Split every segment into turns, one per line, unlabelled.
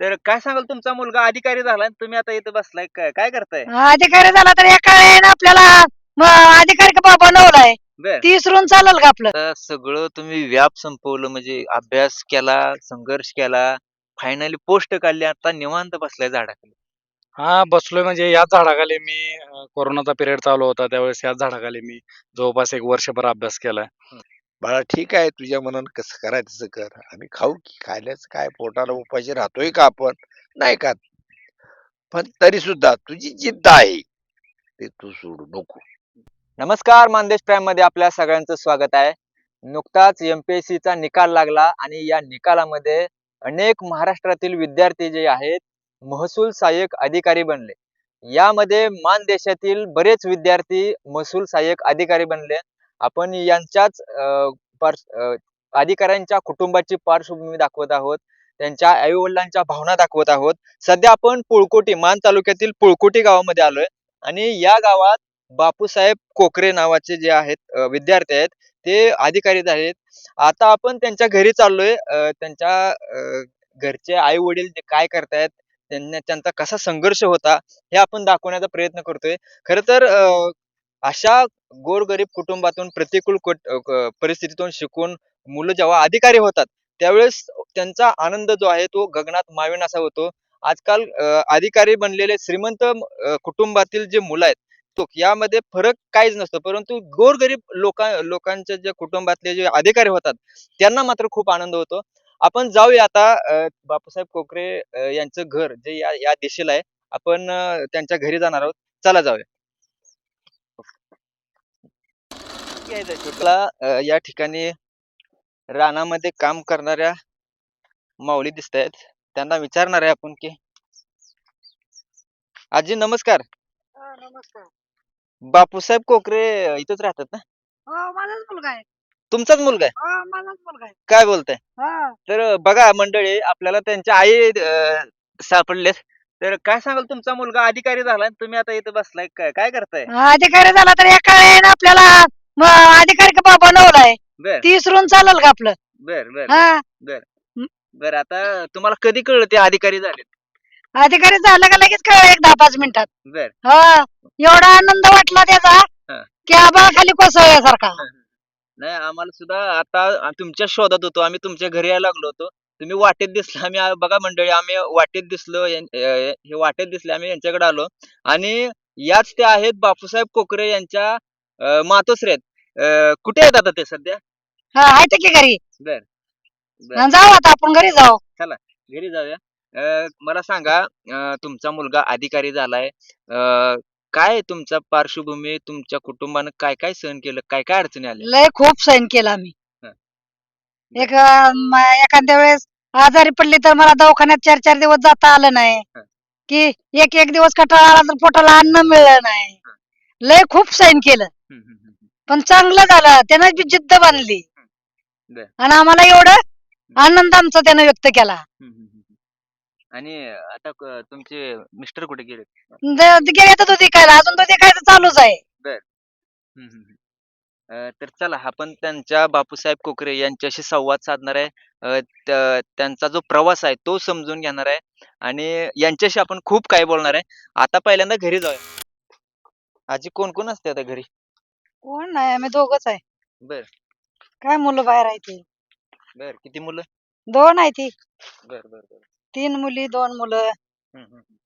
तर काय सांगाल तुमचा मुलगा अधिकारी झाला आणि तुम्ही आता इथं बसलाय काय काय करताय?
अधिकारी झाला तर एका आपल्याला म, अधिकारी का बनवलाय
बर.
ती विसरून चालेल का आपलं?
आता सगळं तुम्ही व्याप संपवलं म्हणजे अभ्यास केला संघर्ष केला फायनली पोस्ट काढली आता निवांत बसलाय झाडाखाली.
हा बसलोय म्हणजे याच झाडाखाली मी अं, कोरोनाचा पिरियड चालू होता त्यावेळेस याच झाडाखाली मी जवळपास एक वर्षभर अभ्यास केलाय.
बाळा ठीक आहे तुझ्या मनानं कसं करायचं तसं कर. आम्ही खाऊ की खायलाच काय पोटाला उपाशी राहतोय का आपण? नाही का पण तरी सुद्धा तुझी जिद्द आहे ते तू सोडू नको.
नमस्कार मानदेश प्राईममध्ये आपल्या सगळ्यांचं स्वागत आहे. नुकताच एमपीएससी चा निकाल लागला आणि या निकालामध्ये अनेक महाराष्ट्रातील विद्यार्थी जे आहेत महसूल सहाय्यक अधिकारी बनले. यामध्ये मान देशातील बरेच विद्यार्थी महसूल सहाय्यक अधिकारी बनले. आपण यांच्याच अं, अं, अधिकाऱ्यांच्या कुटुंबाची पार्श्वभूमी दाखवत आहोत. त्यांच्या आई वडिलांच्या भावना दाखवत आहोत. सध्या आपण पुळकोटी मान तालुक्यातील पुळकोटी गावामध्ये आलोय. आणि या गावात बापूसाहेब कोकरे नावाचे जे आहेत विद्यार्थी आहेत ते अधिकारी आहेत. आता आपण त्यांच्या घरी चाललोय. त्यांच्या घरचे आई वडील जे काय करतायत त्यांना त्यांचा कसा संघर्ष होता हे आपण दाखवण्याचा प्रयत्न करतोय. खर तर अशा गोरगरीब कुटुंबातून प्रतिकूल कुट- परिस्थितीतून शिकून मुलं जेव्हा अधिकारी होतात त्यावेळेस त्यांचा आनंद जो आहे तो गगनात मावेन असा होतो. आजकाल अधिकारी बनलेले श्रीमंत कुटुंबातील जे मुलं आहेत तो यामध्ये फरक काहीच नसतो. परंतु गोरगरीब लोका लोकांच्या जे कुटुंबातले जे अधिकारी होतात त्यांना मात्र खूप आनंद होतो. आपण जाऊया आता बापूसाहेब कोकरे यांचं घर जे या या दिशेला आहे. आपण त्यांच्या घरी जाणार आहोत. चला जाऊया. अ, या ठिकाणी रानामध्ये काम करणाऱ्या माऊली दिसत आहेत त्यांना विचारणार आहे आपण की आजी नमस्कार.
नमस्कार.
बापूसाहेब कोकरे इथंच राहतात ना?
हो माझाच मुलगा आहे.
तुमचाच मुलगा आहे?
हो माझाच मुलगा आहे.
काय बोलताय?
हा.
तर बघा मंडळी आपल्याला त्यांच्या आई अं, सापडलेत. तर काय सांगाल तुमचा मुलगा? अधिकारी झाला आणि तुम्ही आता इथं बसलाय. काय काय करताय?
अधिकारी झाला तर एका आपल्याला अधिकारी का बनवलाय
बर.
ती विसरून चालेल का आपलं?
बर बर
हा.
बर. आता तुम्हाला कधी कळलं ते अधिकारी झाले
अधिकारी झालं का लगेच कळ एक दहा पाच मिनिटात.
बर.
हा. एवढा आनंद वाटला त्याचा. की आबा खाली कोसळल्यासारखा.
नाही आम्हाला सुद्धा आता तुमच्या शोधात होतो. आम्ही तुमच्या घरी यायला लागलो होतो. तुम्ही वाटेत दिसला. आम्ही आ- बघा मंडळी आम्ही वाटेत दिसलो यां- अं, हे वाटेत दिसले आम्ही यांच्याकडे आलो. आणि याच ते आहेत बापूसाहेब कोकरे यांच्या अं, मातोश्री आहेत अं, कुठे आहेत आता ते सध्या?
हा आहे की घरी?
बर बर.
जाऊ आता आपण घरी जाऊ.
घरी जाऊया. अं, मला सांगा अं, तुमचा मुलगा अधिकारी झालाय. अं, काय तुमचा पार्श्वभूमी तुमच्या कुटुंबानं काय काय सहन केलं काय काय अडचणी आल्या?
लय खूप सहन केला आम्ही.
हा.
एक अं, म- एखाद्या वेळेस आजारी पडली तर मला दवाखान्यात चार चार दिवस जाता आलं नाही.
हा.
की एक एक दिवस कटाळा आला तर पोटाला अन्न मिळलं नाही. लय खूप सहन केलं.
हम्म, हम्म, हम्म.
पण चांगलं झालं. त्यानं बी जिद्द बांधली.
बर.
आणि आम्हाला एवढं आनंद आमचा त्यानं व्यक्त केला.
हम्म, हम्म, हम्म. आणि आता क- तुमचे मिस्टर कुठे गेले
द- गेले तर तो विकायला अजून तो विकायचं चालूच आहे.
हम्म, हम्म, हम्म. अं, तर चला आपण त्यांच्या बापूसाहेब कोकरे यांच्याशी संवाद साधणार आहे. अं, त्यांचा जो प्रवास आहे तो समजून घेणार आहे. आणि यांच्याशी आपण खूप काही बोलणार आहे. आता पहिल्यांदा घरी जाऊया. आजी कोण कोण असते आता घरी?
कोण नाही आम्ही दोघच आहे.
बर.
काय मुलं बाहेर आहे ती
बर किती मुलं?
दोन आहे ती
बर बर बर.
तीन मुली दोन मुलं.
हम्म, हम्म, हम्म.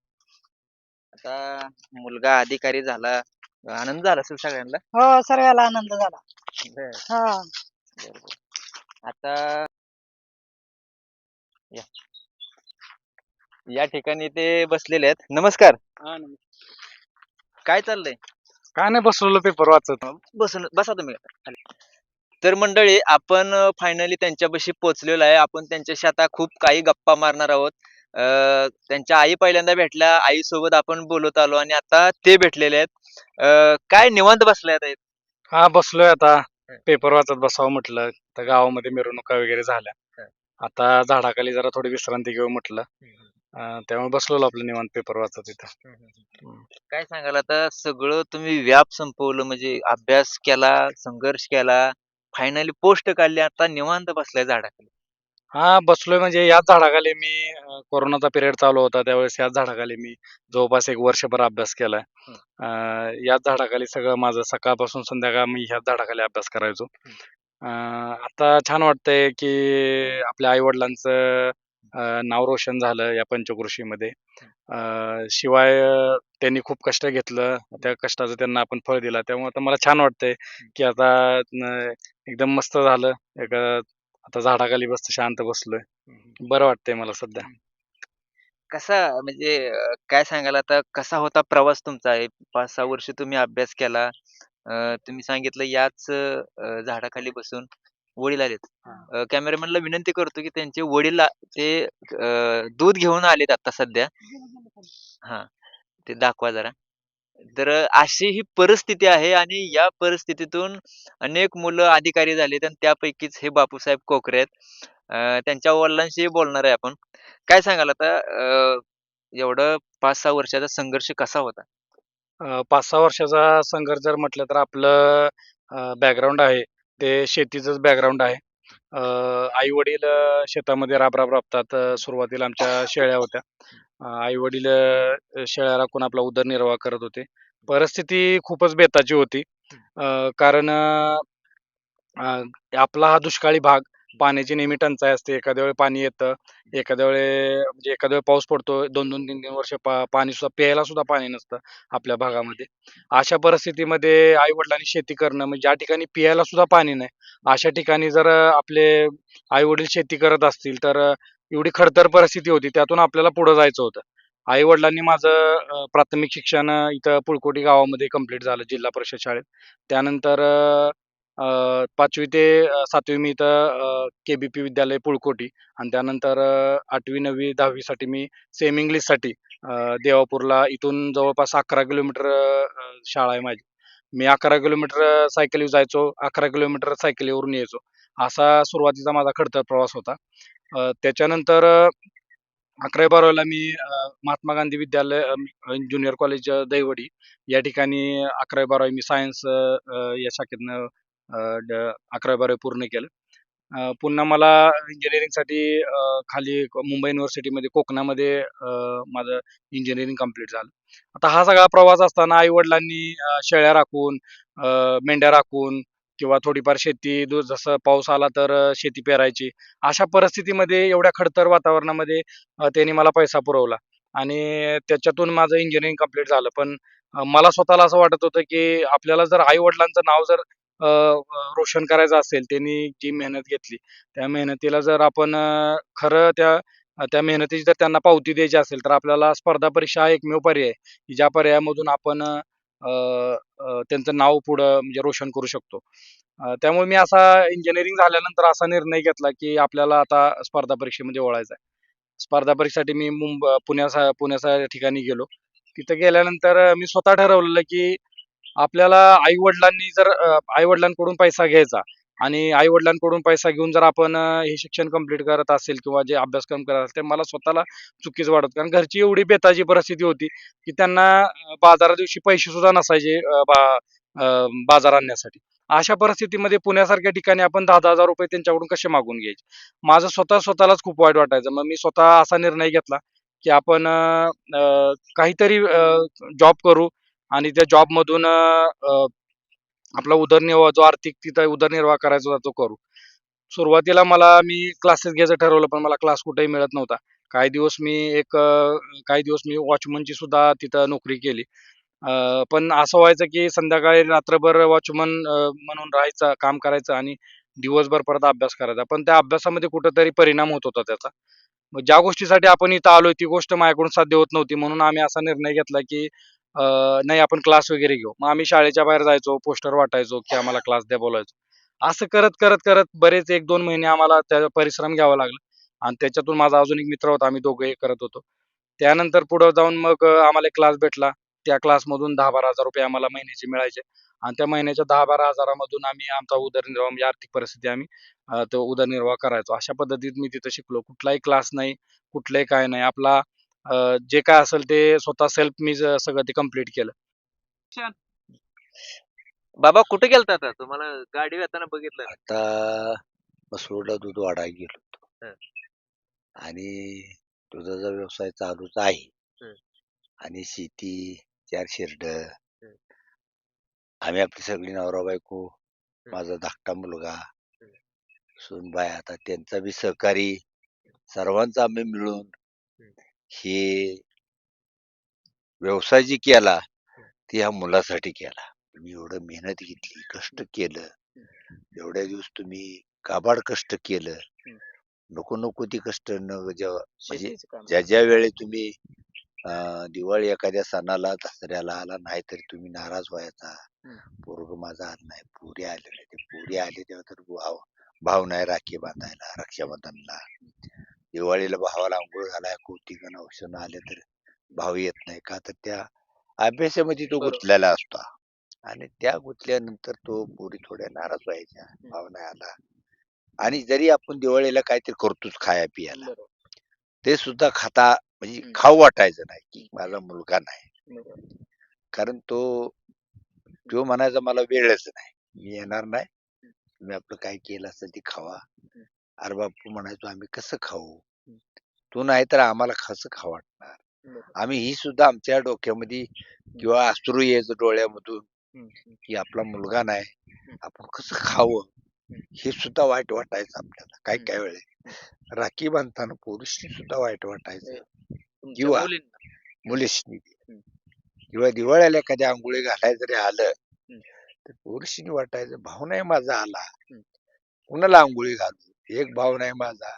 आता मुलगा अधिकारी झाला. आनंद झाला असेल सगळ्यांना?
हो सर्वाला आनंद झाला.
बर.
हा.
बर बर. आता या. या ठिकाणी ते बसलेले आहेत. नमस्कार. काय चाललंय?
काय नाही बसलेलो पेपर वाचत
बसून बसा तुम्ही. खाली. तर मंडळी आपण फायनली त्यांच्यापाशी पोहोचलेलो आहे. आपण त्यांच्याशी आता खूप काही गप्पा मारणार आहोत. अं, त्यांच्या आई पहिल्यांदा भेटल्या. आई सोबत आपण बोलत आलो आणि आता ते भेटलेले आहेत. अं, काय निवांत बसले आता
हा बसलोय आता. पेपर वाचत बसावं म्हटलं. तर गावामध्ये मिरवणुका वगैरे झाल्या. आता झाडाखाली जरा थोडी विश्रांती घेऊ म्हटलं. त्यामुळे बसलो आपलं निवांत पेपर वाचत इथं
काय सांगाल आता? सगळं तुम्ही व्याप संपवलं म्हणजे अभ्यास केला संघर्ष केला फायनली पोस्ट काढली आता निवांत बसलाय झाडाखाली.
हा बसलोय म्हणजे याच झाडाखाली मी अ, कोरोनाचा पिरियड चालू होता त्यावेळेस याच झाडाखाली मी जवळपास एक वर्षभर अभ्यास केलाय. अ, याच झाडाखाली सगळं माझं सकाळपासून संध्याकाळ मी ह्याच झाडाखाली अभ्यास करायचो. अ, आता छान वाटतंय की आपल्या आई वडिलांचं नाव रोशन झालं या पंचकृषीमध्ये. अ, शिवाय त्यांनी खूप कष्ट घेतलं. त्या कष्टाचं त्यांना आपण फळ दिला. त्यामुळे आता मला छान वाटतंय की आता एकदम मस्त झालं. आता झाडाखाली बसतो शांत बसलोय. बरं वाटतंय मला सध्या.
कसा म्हणजे काय सांगाल आता? कसा होता प्रवास तुमचा? हे 5-6 वर्ष तुम्ही अभ्यास केला. तुम्ही सांगितलं याच झाडाखाली बसून. वडील आलेत. कॅमेरामॅनला विनंती करतो, की त्यांचे वडील ते अ, दूध घेऊन आलेत आता सध्या. हां, ते दाखवा जरा. तर अशी ही परिस्थिती आहे आणि या परिस्थितीतून अनेक मुलं अधिकारी झालेत आणि त्यापैकीच हे बापूसाहेब कोकरे आहेत. अ, त्यांच्या वडिलांशी बोलणार आहे आपण. काय सांगाल आता अ, एवढं 5-6 वर्षाचा संघर्ष कसा होता?
अ, 5-6 वर्षाचा संघर्ष जर म्हटलं तर आपलं बॅकग्राऊंड आहे ते शेतीचंच बॅकग्राऊंड आहे. आई वडील शेतामध्ये राबराब राबतात. अ, सुरुवातीला आमच्या शेळ्या होत्या. आई वडील शेळ्या राखून आपला उदरनिर्वाह करत होते. परिस्थिती खूपच बेताची होती. अ, कारण अ, अ, आपला हा दुष्काळी भाग, पाण्याची नेहमी टंचाई असते. एखाद्या वेळी पाणी येतं, एखाद्या वेळे म्हणजे एखाद्या वेळी पाऊस पडतो. 2-2, 3-3 वर्ष पा पाणी सुद्धा प्यायला सुद्धा पाणी नसतं आपल्या भागामध्ये. अशा परिस्थितीमध्ये आई-वडिलांनी शेती करणं म्हणजे ज्या ठिकाणी प्यायला सुद्धा पाणी नाही, अशा ठिकाणी जर आपले आई-वडील शेती करत असतील, तर एवढी खडतर परिस्थिती होती. त्यातून आपल्याला पुढे जायचं होतं. आई-वडिलांनी माझं प्राथमिक शिक्षण इथं पुळकोटी गावामध्ये कंप्लीट झालं जिल्हा परिषद शाळेत. त्यानंतर पाचवी ते सातवी मी इथं के-बी-पी विद्यालय पुळकोटी आणि त्यानंतर आठवी नववी दहावीसाठी मी सेम इंग्लिशसाठी देवापूरला इथून जवळपास 11 किलोमीटर शाळा आहे माझी. मी 11 किलोमीटर सायकलीवर जायचो, 11 किलोमीटर सायकलीवरून यायचो. असा सुरुवातीचा माझा खडतर प्रवास होता. त्याच्यानंतर अकरावी बारावीला मी महात्मा गांधी विद्यालय ज्युनियर कॉलेज दैवडी या ठिकाणी 11वी-12वी मी सायन्स या शाखेतनं अकरावी बारावी पूर्ण केलं. पुन्हा मला इंजिनिअरिंगसाठी खाली मुंबई युनिव्हर्सिटीमध्ये कोकणामध्ये माझं इंजिनिअरिंग कंप्लीट झालं. आता हा सगळा प्रवास असताना आई-वडिलांनी शेळ्या राखून, मेंढ्या राखून किंवा थोडीफार शेती जसं पाऊस आला तर शेती पेरायची. अशा परिस्थितीमध्ये एवढ्या खडतर वातावरणामध्ये त्यांनी मला पैसा पुरवला आणि त्याच्यातून माझं इंजिनिअरिंग कंप्लीट झालं. पण मला स्वतःला असं वाटत होतं, की आपल्याला जर आई-वडिलांचं नाव जर रोशन करायचं असेल, त्यांनी जी मेहनत घेतली, त्या मेहनतीला जर आपण खरं त्या त्या मेहनतीची जर त्यांना पावती द्यायची असेल, तर आपल्याला स्पर्धा परीक्षा हा एकमेव पर्याय की ज्या पर्यायामधून आपण त्यांचं नाव पुढं म्हणजे रोशन करू शकतो. त्यामुळे मी असा इंजिनिअरिंग झाल्यानंतर असा निर्णय घेतला, की आपल्याला आता स्पर्धा परीक्षेमध्ये वळायचं आहे. स्पर्धा परीक्षेसाठी मी मुंबई पुण्यासा पुण्यासारख्या ठिकाणी गेलो. तिथं गेल्यानंतर मी स्वतः ठरवलेलं, की आपल्याला आई-वडिलांनी जर आई-वडिलांकडून पैसा घ्यायचा आणि आई-वडिलांकडून पैसा घेऊन जर आपण हे शिक्षण कंप्लीट करत असेल किंवा जे अभ्यासक्रम करत असेल, ते मला स्वतःला चुकीच वाटत. कारण घरची एवढी बेताची परिस्थिती होती, की त्यांना बाजारा दिवशी पैसे सुद्धा नसायचे बाजार आणण्यासाठी. अशा परिस्थितीमध्ये पुण्यासारख्या ठिकाणी आपण ₹10,000 त्यांच्याकडून कसे मागून घ्यायचे? माझं स्वतः स्वतःलाच खूप वाईट वाटायचं. मग मी स्वतः असा निर्णय घेतला, की आपण काहीतरी जॉब करू आणि त्या जॉबमधून आपला उदरनिर्वाह जो आर्थिक तिथं उदरनिर्वाह करायचा होता तो करू. सुरुवातीला मला मी क्लासेस घ्यायचं ठरवलं, पण मला क्लास कुठेही मिळत नव्हता. काही दिवस मी एक काही दिवस मी वॉचमनची सुद्धा तिथं नोकरी केली. पण असं व्हायचं की संध्याकाळी रात्रभर वॉचमन म्हणून राहायचं, काम करायचं आणि दिवसभर परत अभ्यास करायचा. पण त्या अभ्यासामध्ये कुठेतरी परिणाम होत होता त्याचा. ज्या गोष्टीसाठी आपण इथं आलोय ती गोष्ट माझ्याकडून साध्य होत नव्हती. म्हणून आम्ही असा निर्णय घेतला की नाही आपण क्लास वगैरे घेऊ. मग आम्ही शाळेच्या बाहेर जायचो, पोस्टर वाटायचो की आम्हाला क्लास द्या बोलायचो. असं करत, करत, करत बरेच 1-2 महिने आम्हाला त्या परिश्रम घ्यावा लागला आणि त्याच्यातून माझा अजून एक मित्र होता. आम्ही दोघं करत होतो. त्यानंतर पुढे जाऊन मग आम्हाला एक क्लास भेटला. त्या क्लासमधून दहा बारा हजार रुपये आम्हाला महिन्याचे मिळायचे आणि त्या महिन्याच्या दहा बारा हजारामधून आम्ही आमचा उदरनिर्वाह म्हणजे आर्थिक परिस्थिती आम्ही तो उदरनिर्वाह करायचो. अशा पद्धतीत मी तिथं शिकलो. कुठलाही क्लास नाही, कुठलंही काय नाही. आपला जे काय असेल ते स्वतः सेल्फ मी सगळं ते कंप्लीट केलं.
बाबा कुठे गेलता आता? तुम्हाला गाडी येताना बघितलं.
आता मसरूळला दूध वाढायला गेलो.
हं.
आणि दुधाचा व्यवसाय चालूच आहे
हं.
आणि शेती चार शिरड आम्ही आपली सगळी नवरा बायको माझा धाकटा मुलगा सुनबाई आता त्यांचा बी सहकारी सर्वांचा आम्ही मिळून हे व्यवसाय जी केला ती ह्या मुलासाठी केला. तुम्ही एवढं मेहनत घेतली कष्ट केलं. एवढ्या दिवस तुम्ही काबाड कष्ट केलं. नको नको ती कष्ट न जेव्हा म्हणजे. ज्या ज्या वेळी तुम्ही अं, दिवाळी एखाद्या सणाला दसऱ्याला आला नाही तरी तुम्ही नाराज व्हायचा. पोरग माझा आलं नाही पुरी आले नाही ते पुरी आले तेव्हा तर भाव भाव नाही राखी बांधायला रक्षाबंधनला. दिवाळीला भावाला आंघोळ घालाय कौतिकन औषण आले तर भाव येत नाही का? तर त्या अभ्यासामध्ये तो. गुंतलेला असतो. आणि त्या गुंतल्यानंतर तो पोरी थोड्या नाराज व्हायच्या भाव नाही आला. आणि जरी आपण दिवाळीला काहीतरी करतोच खाया पियाला. ते सुद्धा खाता म्हणजे. खाऊ वाटायचं नाही की माझा मुलगा नाही. कारण तो तो म्हणायचा मला वेळच नाही. मी येणार नाही. तुम्ही आपलं काय केलं असेल ते खावा. अरे बापू म्हणायचो आम्ही कसं खाऊ? तू नाही तर आम्हाला कसं खाऊ वाटणार.
बरोबर.
आम्ही ही सुद्धा आमच्या डोक्यामध्ये किंवा अश्रू यायचं डोळ्यामधून. की आपला मुलगा नाही आपण कसं खावं? हे. सुद्धा वाईट वाटायचं आपल्याला काय काय वेळेस राखी बांधताना पुरुषनी सुद्धा वाईट वाटायचं.
तुमच्या
किंवा-
मुलींना.
किंवा दिवाळीला एखाद्या आंघोळी घालायला जरी आलं. तर पुरुषनी वाटायचं भाऊ नाही माझा आला. कुणाला आंघोळी घालू? एक भाऊ नाही माझा.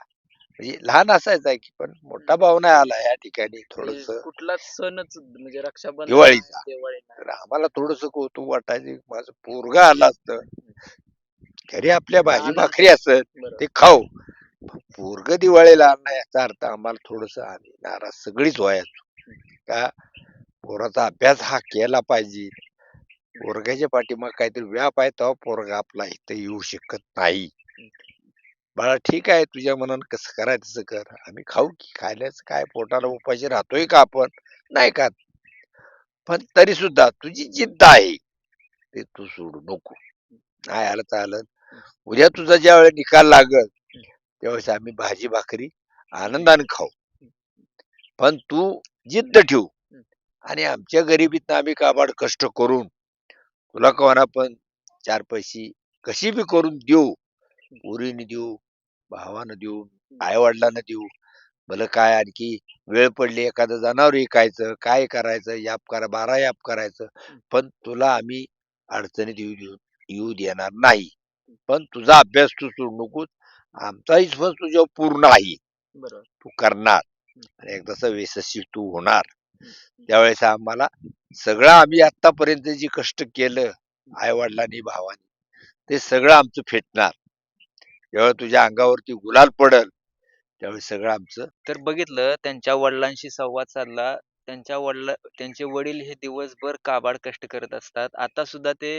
म्हणजे लहान असायचा की पण मोठा भाऊ नाही आला या ठिकाणी थोडस.
म्हणजे कुठलाच सणच म्हणजे रक्षाबंधन
दिवाळीचा.
दिवाळीला.
तर आम्हाला थोडस कौतुक वाटायचं माझं पोरगा आला असतं. घरी आपल्या भाजी. भाकरी असत
बरोबर.
ते खाऊ. पोरग दिवाळीला आणणं याचा अर्थ आम्हाला थोडस आम्ही नाराज सगळीच व्हायचो. का पोराचा अभ्यास हा केला पाहिजे. पोरग्याच्या पाठीमाग काहीतरी व्याप आहे तेव्हा पोरगा आपला इथं येऊ शकत नाही. बाळा ठीक आहे तुझ्या मनानं कसं करायचं तसं कर. आम्ही खाऊ की खायलाच काय? पोटाला उपाशी राहतोय का आपण? नाही का पण तरी सुद्धा तुझी जिद्द आहे ते तू सोडू नको. नाही आलं तर आलं. उद्या तुझा ज्या वेळेस निकाल लागल त्यावेळेस आम्ही भाजी भाकरी आनंदाने खाऊ. पण तू जिद्द ठेव. आणि आमच्या गरिबीतनं आम्ही काबाड कष्ट करून तुला कोणा पण चार पैसे कशी बी करून देऊ उरीने देऊ भावानं देऊ आई वडिलांना देऊ भलं काय आणखी वेळ पडली एखादं जनावर विकायचं काय करायचं याप करा बारा याप करायचं पण तुला आम्ही अडचणीत येऊ देऊ येऊ देणार नाही. पण तुझा अभ्यास तू सोडू नकोस. आमचा विश्वास तुझ्यावर पूर्ण आहे. तू करणार. आणि एकदाचा यशस्वी तू होणार. त्यावेळेस आम्हाला सगळं आम्ही आतापर्यंत जे कष्ट केलं आई वडिलांनी भावानी ते सगळं आमचं फेटणार. जेव्हा तुझ्या अंगावरती गुलाल पडल त्यावेळी सगळं आमचं
तर बघितलं त्यांच्या वडिलांशी संवाद साधला. त्यांच्या वडला त्यांचे वडील हे दिवसभर काबाड कष्ट करत असतात. आता सुद्धा ते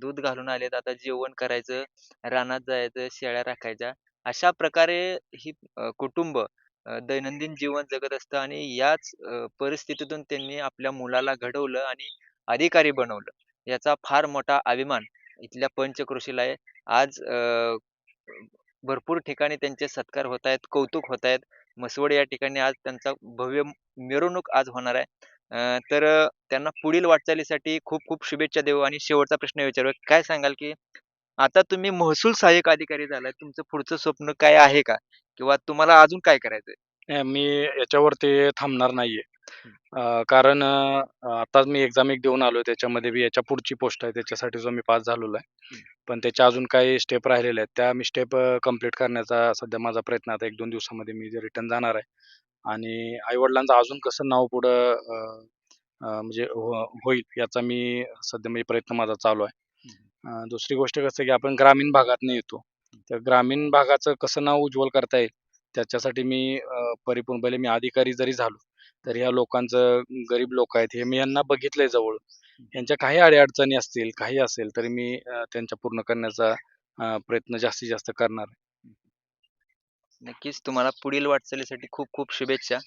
दूध घालून आलेत. आता जेवण करायचं रानात जायचं शेळ्या राखायच्या. अशा प्रकारे ही कुटुंब दैनंदिन जीवन जगत असतं आणि याच परिस्थितीतून त्यांनी आपल्या मुलाला घडवलं आणि अधिकारी बनवलं. याचा फार मोठा अभिमान इथल्या पंचक्रोशीला आहे. आज भरपूर ठिकाणी त्यांचे सत्कार होत आहेत कौतुक होत आहेत मसवड या ठिकाणी आज त्यांचा भव्य मिरवणूक आज होणार आहे. तर त्यांना पुढील वाटचालीसाठी खूप खूप शुभेच्छा देऊ आणि शेवटचा प्रश्न विचारू. काय सांगाल की आता तुम्ही महसूल सहाय्यक अधिकारी झालाय तुमचं पुढचं स्वप्न काय आहे का? किंवा तुम्हाला अजून काय करायचंय?
मी याच्यावरती थांबणार नाहीये. अं, कारण अं, आता मी एक्झाम एक देऊन आलोय त्याच्यामध्ये बी याच्या पुढची पोस्ट आहे त्याच्यासाठी जो मी पास झालेलो आहे. पण त्याच्या अजून काही स्टेप राहिलेल्या आहेत. त्या मी स्टेप कंप्लीट करण्याचा सध्या माझा प्रयत्न आता एक दोन दिवसामध्ये मी रिटर्न जाणार आहे. आणि आई वडिलांचं अजून कसं नाव पुढं अं, अं, म्हणजे हो- होईल याचा मी सध्या म्हणजे प्रयत्न माझा चालू आहे. अं, दुसरी गोष्ट कसं की आपण ग्रामीण भागात येतो. तर ग्रामीण भागाचं कसं नाव उज्ज्वल करता येईल त्याच्यासाठी मी अं, परिपूर्ण पहिले मी अधिकारी जरी झालो तर ह्या लोकांचं गरीब लोक आहेत हे मी यांना बघितलंय जवळ. यांच्या काही अडीअडचणी असतील काही असेल तरी मी त्यांच्या पूर्ण करण्याचा प्रयत्न जास्तीत जास्त करणार.
नक्कीच तुम्हाला पुढील वाटचालीसाठी खूप खूप शुभेच्छा.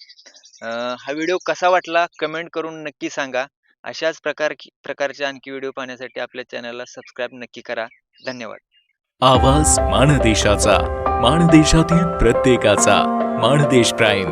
हा व्हिडिओ कसा वाटला कमेंट करून नक्की सांगा. अशाच प्रकार प्रकारचे आणखी व्हिडिओ पाहण्यासाठी आपल्या चॅनलला सबस्क्राईब नक्की करा. धन्यवाद.
आवाज माणदेशाचा माणदेशातील प्रत्येकाचा माणदेश प्राईम.